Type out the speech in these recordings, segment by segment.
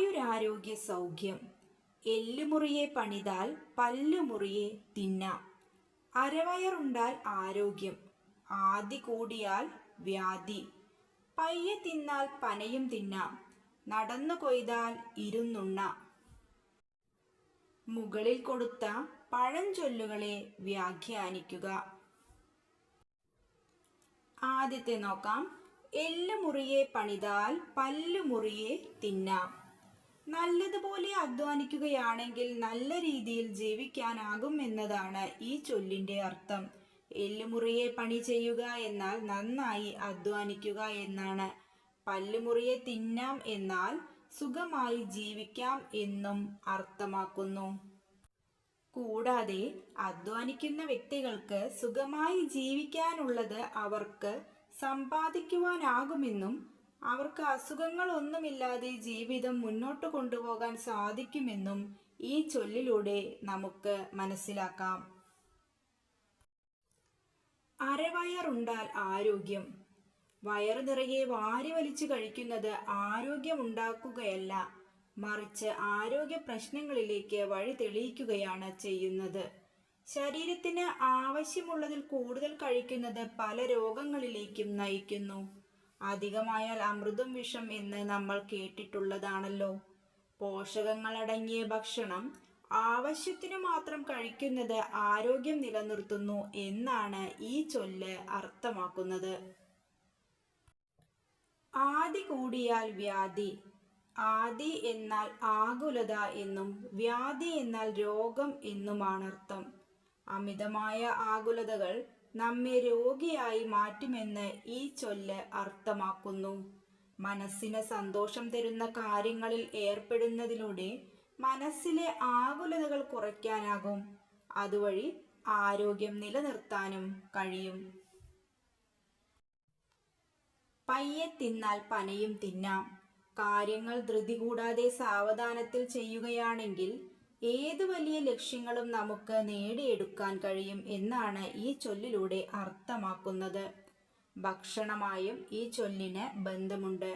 ആയുരാരോഗ്യ സൗഖ്യം. എല്ലുമുറിയെ പണിതാൽ പല്ലുമുറിയെ തിന്നാം. അരവയറുണ്ടാൽ ആരോഗ്യം. ആദി കൂടിയാൽ വ്യാധി. പയ്യെ തിന്നാൽ പനയും തിന്നാം. നടന്നു കൊയ്താൽ ഇരുന്നുണ്ണ. മുകളിൽ കൊടുത്ത പഴഞ്ചൊല്ലുകളെ വ്യാഖ്യാനിക്കുക. ആദ്യത്തെ നോക്കാം. എല്ലുമുറിയെ പണിതാൽ പല്ലുമുറിയെ തിന്നാം. നല്ലതുപോലെ അധ്വാനിക്കുകയാണെങ്കിൽ നല്ല രീതിയിൽ ജീവിക്കാനാകും എന്നതാണ് ഈ ചൊല്ലിന്റെ അർത്ഥം. എല്ലുമുറിയെ പണി ചെയ്യുക എന്നാൽ നന്നായി അധ്വാനിക്കുക എന്നാണ്. പല്ലുമുറിയെ തിന്നാം എന്നാൽ സുഖമായി ജീവിക്കാം എന്നും അർത്ഥമാക്കുന്നു. കൂടാതെ അധ്വാനിക്കുന്ന വ്യക്തികൾക്ക് സുഖമായി ജീവിക്കാനുള്ളത് അവർക്ക് സമ്പാദിക്കുവാനാകുമെന്നും അവർക്ക് അസുഖങ്ങളൊന്നുമില്ലാതെ ജീവിതം മുന്നോട്ട് കൊണ്ടുപോകാൻ സാധിക്കുമെന്നും ഈ ചൊല്ലിലൂടെ നമുക്ക് മനസ്സിലാക്കാം. അരവയറുണ്ടാൽ ആരോഗ്യം. വയറു നിറയെ വാരി വലിച്ചു കഴിക്കുന്നത് ആരോഗ്യമുണ്ടാക്കുകയല്ല മറിച്ച് ആരോഗ്യ പ്രശ്നങ്ങളിലേക്ക് വഴി തെളിയിക്കുകയാണ് ചെയ്യുന്നത്. ശരീരത്തിന് ആവശ്യമുള്ളതിൽ കൂടുതൽ കഴിക്കുന്നത് പല രോഗങ്ങളിലേക്കും നയിക്കുന്നു. അധികമായാൽ അമൃതും വിഷം എന്ന് നമ്മൾ കേട്ടിട്ടുള്ളതാണല്ലോ. പോഷകങ്ങളടങ്ങിയ ഭക്ഷണം ആവശ്യത്തിന് മാത്രം കഴിക്കുന്നത് ആരോഗ്യം നിലനിർത്തുന്നു എന്നാണ് ഈ ചൊല്ല് അർത്ഥമാക്കുന്നത്. ആദി കൂടിയാൽ വ്യാധി. ആദി എന്നാൽ ആകുലത എന്നും വ്യാധി എന്നാൽ രോഗം എന്നുമാണ് അർത്ഥം അമിതമായ ആകുലതകൾ നമ്മെ രോഗിയായി മാറ്റുമെന്ന് ഈ ചൊല്ല് അർത്ഥമാക്കുന്നു. മനസ്സിന് സന്തോഷം തരുന്ന കാര്യങ്ങളിൽ ഏർപ്പെടുന്നതിലൂടെ മനസ്സിലെ ആകുലതകൾ കുറയ്ക്കാനാകും. അതുവഴി ആരോഗ്യം നിലനിർത്താനും കഴിയും. പയ്യെ തിന്നാൽ പനയും തിന്നാം. കാര്യങ്ങൾ ധൃതി കൂടാതെ സാവധാനത്തിൽ ചെയ്യുകയാണെങ്കിൽ ഏത് വലിയ ലക്ഷ്യങ്ങളും നമുക്ക് നേടിയെടുക്കാൻ കഴിയും എന്നാണ് ഈ ചൊല്ലിലൂടെ അർത്ഥമാക്കുന്നത്. ഭക്ഷണമായും ഈ ചൊല്ലിന് ബന്ധമുണ്ട്.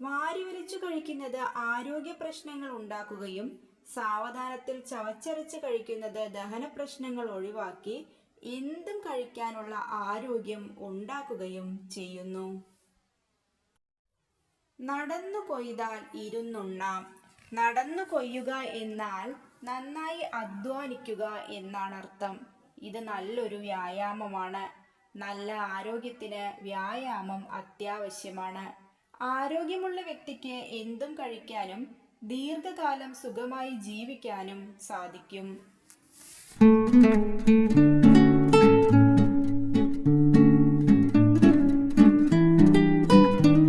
വാരി വലിച്ചു കഴിക്കുന്നത് ആരോഗ്യ പ്രശ്നങ്ങൾ ഉണ്ടാക്കുകയും സാവധാനത്തിൽ ചവച്ചരച്ച് കഴിക്കുന്നത് ദഹന പ്രശ്നങ്ങൾ ഒഴിവാക്കി എന്തും കഴിക്കാനുള്ള ആരോഗ്യം ഉണ്ടാക്കുകയും ചെയ്യുന്നു. നടന്നു കൊയ്താൽ ഇരുന്നുണ്ണാം. നടന്നു കൊയ്യുക എന്നാൽ നന്നായി അധ്വാനിക്കുക എന്നാണ് അർത്ഥം. ഇത് നല്ലൊരു വ്യായാമമാണ്. നല്ല ആരോഗ്യത്തിന് വ്യായാമം അത്യാവശ്യമാണ്. ആരോഗ്യമുള്ള വ്യക്തിക്ക് എന്തും കഴിക്കാനും ദീർഘകാലം സുഖമായി ജീവിക്കാനും സാധിക്കും.